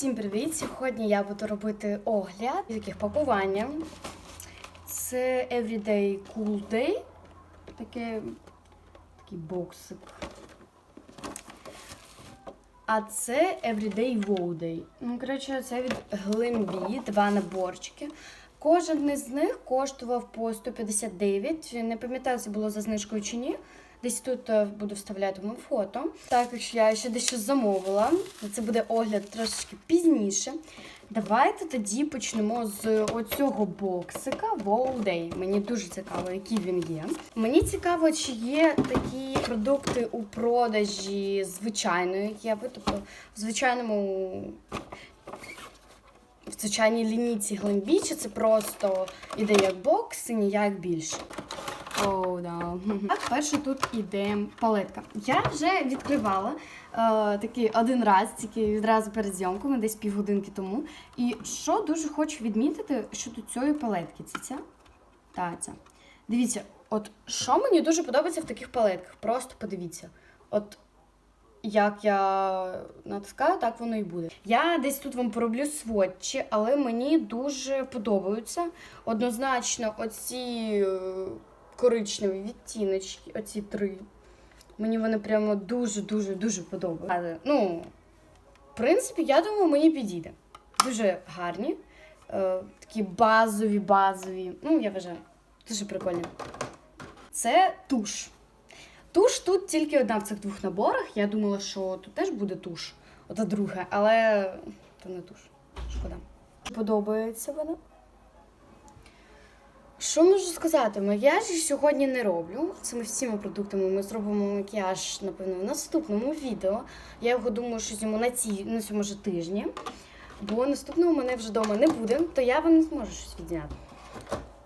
Всім привіт! Сьогодні я буду робити огляд таких пакування. Це Everyday Cool Day. Таке, такий боксик. А це Everyday Wow Day. Ну, коротше, це від Глембі, два наборчики. Кожен із них коштував по 159. Не пам'ятаю, це було за знижкою чи ні. Десь тут е, буду вставляти вам фото. Також я ще дещо замовила. Це буде огляд трошки пізніше. Давайте тоді почнемо з оцього боксика Wow Day. Мені дуже цікаво, який він є. Мені цікаво, чи є такі продукти у продажі звичайної єви, тобто в звичайному. В звичайній лінійці Глембі, чи це просто іде як бокс і ніяк більше. Оу, да. Так, перше тут іде палетка. Я вже відкривала е, такий один раз, тільки відразу перед зйомкою, десь півгодинки тому. І що дуже хочу відмітити щодо цієї палетки. Це ця? Та, ця. Дивіться, от що мені дуже подобається в таких палетках. Просто подивіться. От як я натискаю, так воно і буде. Я десь тут вам пороблю сводчі, але мені дуже подобаються. Однозначно, оці е, коричневі відтіночки, оці три. Мені вони прямо дуже-дуже дуже подобаються. Ну, в принципі, я думаю, мені підійде. Дуже гарні. Е, такі базові, базові. Ну, я вважаю, дуже прикольні. Це туш. Туш тут тільки одна в цих двох наборах. Я думала, що тут теж буде туш. Ота друга, але то не туш. Шкода. Подобається вона. Що можу сказати? Макіяж сьогодні не роблю. Цими всіма продуктами ми зробимо макіяж, напевно, в наступному відео. Я його думаю, що зніму на ці, на цьому ж тижні. Бо наступного мене вже вдома не буде, то я вам не зможу щось відзняти.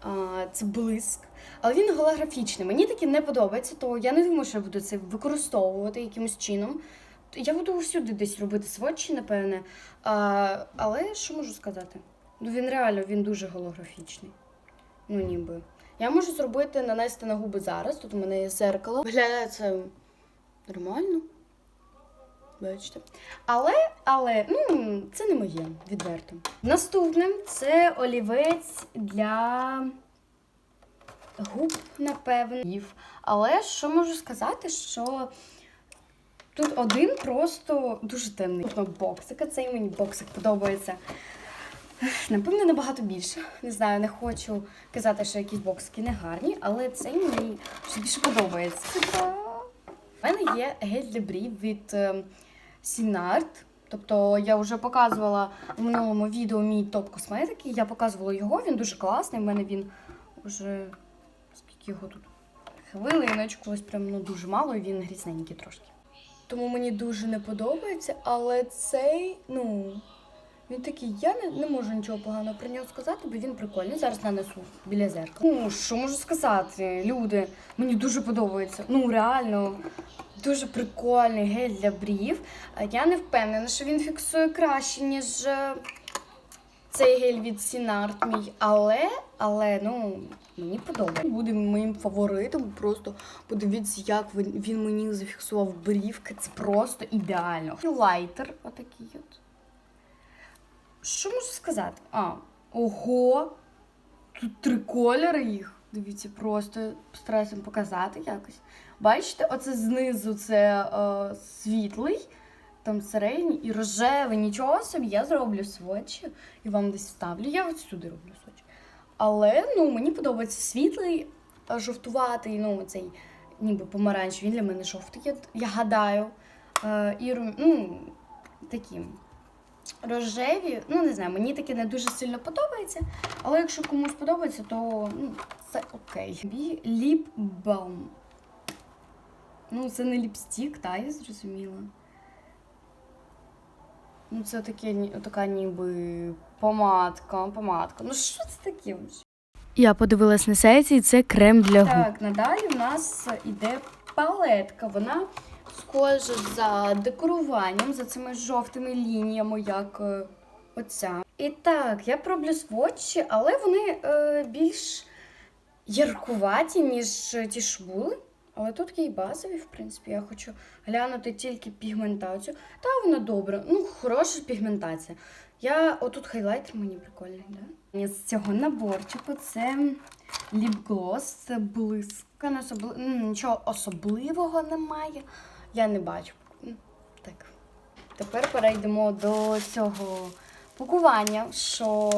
А, це блиск. Але він голографічний. Мені таки не подобається, то я не думаю, що я буду це використовувати якимось чином. Я буду всюди десь робити сводчі, напевне. А, але що можу сказати? Ну він реально він дуже голографічний. Ну, ніби. Я можу зробити, нанести на губи зараз. Тут у мене є зеркало. Виглядає це нормально. Бачите. Але, але, ну, це не моє, відверто. Наступним це олівець для губ, напевно. Але що можу сказати, що тут один просто дуже темний. Тут боксика, цей мені боксик подобається. Напевно, набагато більше. Не знаю, не хочу казати, що якісь боксики не гарні, але цей мені щось більше подобається. У мене є гель для брів від Сінарт. Тобто я вже показувала в минулому відео мій топ косметики. Я показувала його, він дуже класний. У мене він вже скільки його тут? Хвилиночку, ось прям ну, дуже мало, і він грізненький трошки. Тому мені дуже не подобається, але цей, ну. Він такий, я не, не можу нічого поганого про нього сказати, бо він прикольний. Зараз нанесу біля зеркала. Ну, що можу сказати, люди, мені дуже подобається. Ну, реально, дуже прикольний гель для брів. Я не впевнена, що він фіксує краще, ніж е, цей гель від Сінарт мій. Але, але, ну, мені подобається. Буде моїм фаворитом. Просто подивіться, як він, мені зафіксував брівки. Це просто ідеально. Лайтер отакий от. Що можу сказати? А, ого! Тут три кольори їх. Дивіться, просто постараюся вам показати якось. Бачите, оце знизу це е, світлий, там середній і рожевий. Нічого собі, я зроблю свочі і вам десь вставлю. Я от сюди роблю свочі. Але ну, мені подобається світлий, е, жовтуватий, ну, цей ніби помаранч, він для мене жовтий, я, я гадаю. Е, і ну, таким рожеві. Ну, не знаю, мені таке не дуже сильно подобається. Але якщо комусь подобається, то ну, це окей. Ліп балм. Ну, це не ліпстік, та, я зрозуміла. Ну, це таке, така ніби помадка, помадка. Ну, що це таке? Я подивилась на сайті, і це крем для губ. Так, надалі в нас іде палетка. Вона схожа за декоруванням, за цими жовтими лініями, як е, оця. І так, я роблю сводчі, але вони е, більш яркуваті, ніж ті ж були. Але тут є і базові, в принципі. Я хочу глянути тільки пігментацію. Та вона добра. Ну, хороша пігментація. Я отут хайлайтер мені прикольний, да? З цього наборчику це ліпглос, це особли... Нічого особливого немає. Я не бачу. Так. Тепер перейдемо до цього пакування, що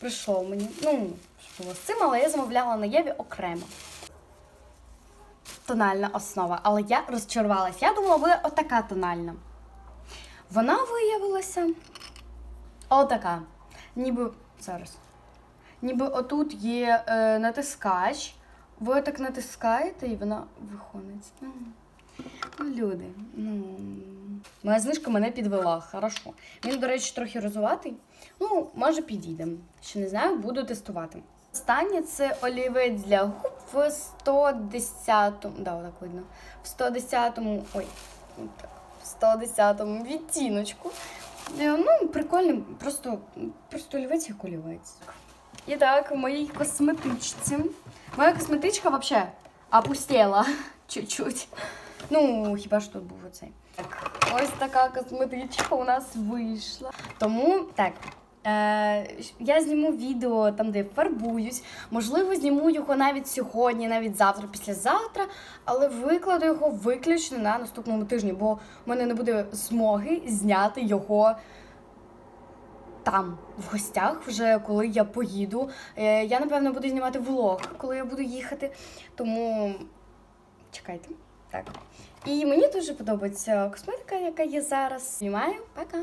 прийшло мені. Ну, що було з цим, але я замовляла на Єві окремо. Тональна основа, але я розчарувалась. Я думала, буде отака тональна. Вона виявилася отака. Ніби зараз. Ніби отут є е, натискач. Ви так натискаєте і вона виходить. Ну, люди. Ну, моя знижка мене підвела, хорошо. Він, до речі, трохи розуватий. Ну, може, підійде. Ще не знаю, буду тестувати. Останнє це олівець для губ в 110-му. Да, отак видно. В 110-му. Ой, в 110-му відтіночку. Е, Ну, прикольний, просто, просто олівець як олівець. І так, в моїй косметичці. Моя косметичка взагалі опустела чуть-чуть. Ну, хіба ж тут був оцей. Так, ось така косметичка у нас вийшла. Тому так. Е, я зніму відео там, де фарбуюсь. Можливо, зніму його навіть сьогодні, навіть завтра, післязавтра, але викладу його виключно на наступному тижні, бо в мене не буде змоги зняти його там, в гостях, вже коли я поїду. Е, я, напевно, буду знімати влог, коли я буду їхати. Тому чекайте. Так. І мені дуже подобається косметика, яка є зараз. Знімаю. Пока!